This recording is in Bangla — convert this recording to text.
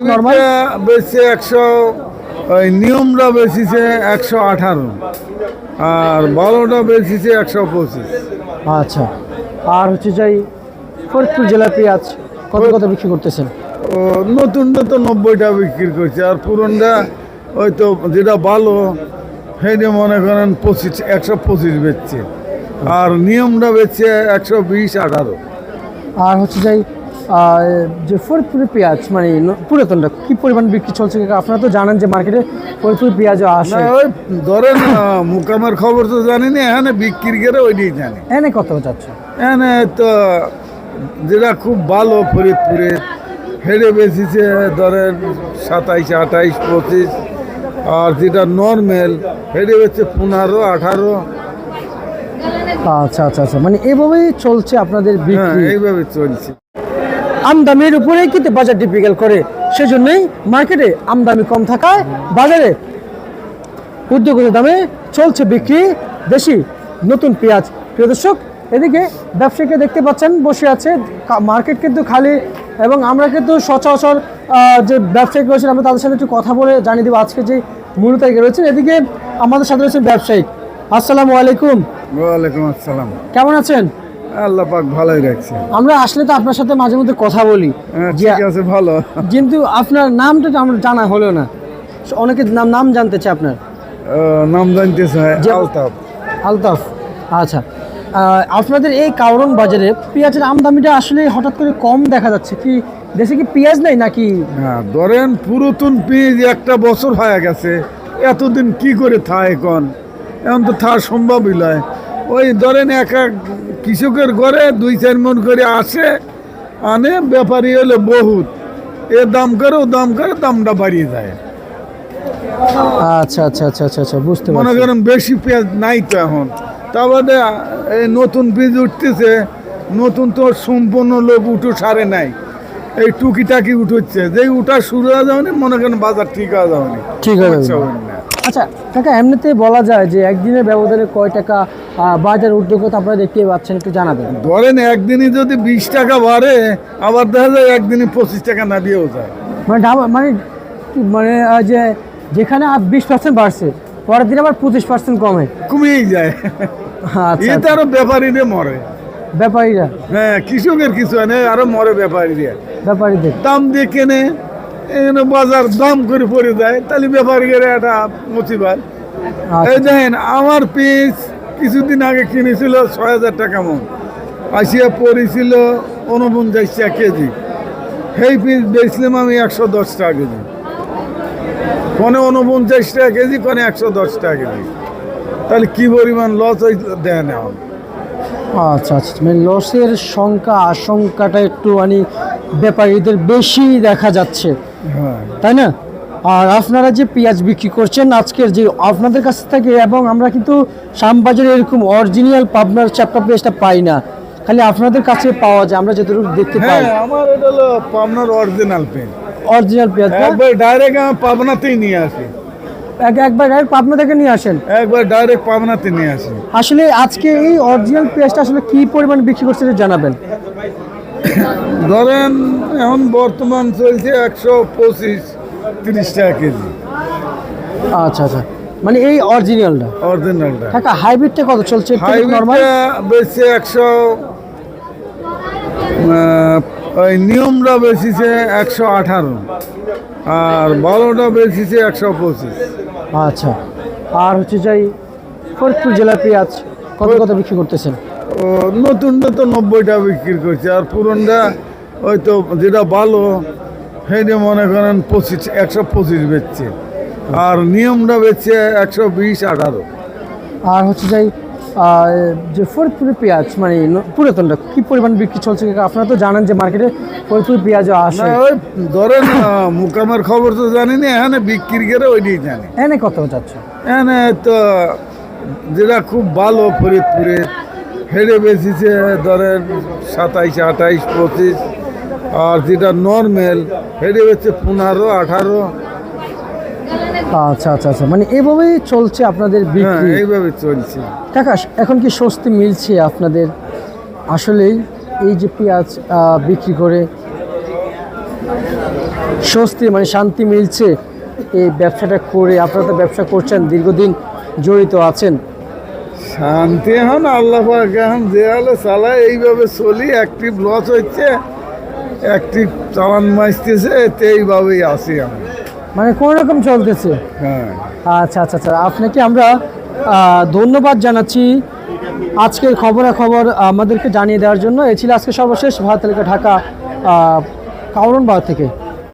নর্মাল বেশি একশো ওই নিয়মটা বেশিছে একশো আঠারো। আর বারোটা বেশিছে একশো পঁচিশ। আচ্ছা। আর হচ্ছে যাই ফরিদপুর জেলার পেঁয়াজ কত কত বিক্রি করতেছেন? ও নতুনটা তো নব্বইটা বিক্রি করছে আর পুরনটা ওই তো যেটা ভালো সেইটা মনে করেন পঁচিশ একশো পঁচিশ বেচছে। আর নিয়মটা বেচছে একশো বিশ আঠারো। আর হচ্ছে যাই যে ফরিদপুরের পেঁয়াজ মানে পুরাতনটা কি পরিমাণ বিক্রি চলছে? আপনারা তো জানেন যে মার্কেটে ফরিদপুর পেঁয়াজও আসে। ওই ধরেন মুকামের খবর তো জানি না এখানে বিক্রি করে ওইটাই জানি। এনে কত যাচ্ছে? এখানে তো যেটা খুব ভালো ফরিদপুরে হেডে বেশিছে ধরেন সাতাইশ আঠাইশ পঁচিশ আর যেটা নর্মেল হেডে বেচছে পনেরো আঠারো। আচ্ছা আচ্ছা আচ্ছা। মানে এভাবেই চলছে আপনাদের হ্যাঁ বিক্রি? এইভাবে চলছে। আমদামির উপরেই কিন্তু বাজার ডিফিকাল্ট করে। সেজন্যই মার্কেটে আমদামি কম থাকায় বাজারে উদ্যোগের দামে চলছে বিক্রি। বেশি নতুন পেঁয়াজ। প্রিয় দর্শক এদিকে ব্যবসায়ীকে দেখতে পাচ্ছেন বসে আছে। মার্কেট কিন্তু খালি এবং আমরা কিন্তু সচরাচর যে ব্যবসায়িক রয়েছেন আমরা তাদের সাথে একটু কথা বলে জানিয়ে দেবো আজকে যে মূল তারিখে রয়েছেন এদিকে আমাদের সাথে রয়েছেন ব্যবসায়িক। আসসালামু আলাইকুম। ওয়ালাইকুম আসসালাম। কেমন আছেন? আল্লাহ পাক ভালোই রাখছে। আমরা আসলে তো আপনার সাথে মাঝে মধ্যে কথা বলি। হ্যাঁ, ঠিক আছে ভালো। কিন্তু আপনার নামটা জানা হলো না। অনেকে নাম নাম জানতে চায় আপনার। নাম জানতে আলতাফ। আলতাফ আচ্ছা। আপনাদের এই কাউরন বাজারে পেঁয়াজের আমদামিটা আসলে হঠাৎ করে কম দেখা যাচ্ছে। কি দেশে কি পেঁয়াজ নেই নাকি? ধরেন পুরাতন পেঁয়াজ একটা বছর হয়ে গেছে। এতদিন কি করে থা এখন? এখন তো থা সম্ভবই নয়। ওই ধরেন এক এক কৃষকের ঘরে দুই চার মন করে আসে আনে ব্যাপারী হলে বহুত। এ দাম করে ও দাম করে দামটা বাড়িয়ে যায় আচ্ছা আচ্ছা আচ্ছা আচ্ছা আচ্ছা বুঝতে মনে করেন বেশি পেঁয়াজ নাই তো এখন। তারপরে এই নতুন বীজ উঠতেছে নতুন তো সম্পূর্ণ লোক উঠো সারে নাই। এই টুকিটাকি উঠোচ্ছে। যেই উঠা শুরু হয়ে যাওনি মনে করেন বাজার ঠিক হয়ে যাওনি ঠিক হয়ে। আচ্ছা কাকা এমনিতে বলা যায় যে একদিনের ব্যবধানে কয় টাকা বাজার উদ্যোগতা আপনারা দেখতে পাচ্ছেন একটু জানাবেন। ধরেন একদিনই যদি বিশ টাকা বাড়ে আবার দেখা যায় একদিনই পঁচিশ টাকা না দিয়েও যায়। মানে মানে মানে যে যেখানে বিশ পার্সেন্ট বাড়ছে পরের দিন আবার পঁচিশ পার্সেন্ট কমে। কমেই যায়। আচ্ছা এতে আরও ব্যাপারীদের মরে। ব্যাপারীরা? হ্যাঁ কৃষকের কিছু হয় না আরও মরে ব্যাপারীরা। ব্যাপারীদের? দাম দিয়ে কেনে বাজার দাম করে পড়ে যায় তাহলে ব্যাপারীদের একটা মুসিবাত। আচ্ছা। এই দেখেন আমার পিস কিছুদিন আগে কিনেছিল ছয় হাজার টাকা মন। আসিয়া পড়েছিল উনপঞ্চাশ টাকা কেজি। সেই পিস বেচলাম আমি একশো দশ টাকা কেজি। কোনে উনপঞ্চাশ টাকা কেজি কনে একশো দশ টাকা কেজি। তাহলে কি পরিমাণ লস হয়েছিল দেয় না আচ্ছা আচ্ছা মানে লসের সংখ্যা আশঙ্কাটা একটু মানে ব্যাপারীদের বেশি দেখা যাচ্ছে। হ্যাঁ। তাই না? আর আপনারা যে পেঁয়াজ বিক্রি করছেন আজকের যে আপনাদের কাছ থেকে এবং আমরা কিন্তু শ্যামবাজারে এরকম অরিজিনাল পাবনার চ্যাপটা পেঁয়াজটা পাই না। খালি আপনাদের কাছে পাওয়া যায় আমরা যতটুকু দেখতে পাই। হ্যাঁ আমার এটা হলো পাবনার অরিজিনাল পেন অরিজিনাল পেঁয়াজ একবার ডাইরেক্ট আমার পাবনাতেই নিয়ে আসি। এক- একবার ডাইরেক্ট পাবনা থেকে নিয়ে আসেন? একবার ডাইরেক্ট পাবনাতে নিয়ে আসি। আসলে আজকে এই অরিজিনাল পেঁয়াজটা আসলে কি পরিমাণ বিক্রি করছে জানাবেন। ধরেন এখন বর্তমান চলছে একশো পঁচিশ। তিরিশ টাকা কেজি। আচ্ছা আচ্ছা। মানে এই অরিজিনালটা অরিজিনালটা কাকা হাইব্রিডটা কত চলছে? নর্মাল বেশি একশো ওই নিয়মটা বেশিছে একশো আঠারো। আর বারোটা বেশিছে একশো পঁচিশ। আচ্ছা। আর হচ্ছে যাই ফরিদপুর জেলার পেঁয়াজ কত কত বিক্রি করতেছেন? ও নতুনটা তো নব্বইটা বিক্রি করছে আর পুরনটা ওই তো যেটা ভালো সেইটা মনে করেন পঁচিশ একশো পঁচিশ বেচছে। আর নিয়মটা বেচছে একশো বিশ আঠারো। আর হচ্ছে যাই যে ফরিদপুরের পেঁয়াজ মানে পুরাতনটা কি পরিমাণ বিক্রি চলছে? আপনারা তো জানেন যে মার্কেটে ফরিদপুর পেঁয়াজও আসে। ওই ধরেন মুকামের খবর তো জানি না এখানে বিক্রি করে ওইটাই জানি। এনে কত যাচ্ছে? এনে তো যেটা খুব ভালো ফরিদপুরে হেডে বেশিছে ধরেন সাতাইশ আঠাইশ পঁচিশ। আর যেটা নর্মেল হেডে হচ্ছে পনেরো আঠারো। আচ্ছা আচ্ছা আচ্ছা। মানে এভাবেই চলছে আপনাদের হ্যাঁ বিক্রি? এইভাবে চলছে। কাকা এখন কি স্বস্তি মিলছে আপনাদের? আসলেই এই যে পেঁয়াজ বিক্রি করে স্বস্তি মানে শান্তি মিলছে এই ব্যবসাটা করে? আপনারা তো ব্যবসা করছেন দীর্ঘদিন জড়িত আছেন। শান্তি এখন আল্লাহ এখন যে হলে চালায় এইভাবে চলি অ্যাক্টিভ লস হচ্ছে। অ্যাক্টিভ চালান মাইতেছে এইভাবেই আছি আমি। মানে কোন রকম চলতেছে? হ্যাঁ। আচ্ছা আচ্ছা আচ্ছা। আপনাকে আমরা ধন্যবাদ জানাচ্ছি আজকের খবরাখবর আমাদেরকে জানিয়ে দেওয়ার জন্য। এ ছিল আজকে সর্বশেষ ভারত ঢাকা কাউরন কাউরনবাগ থেকে।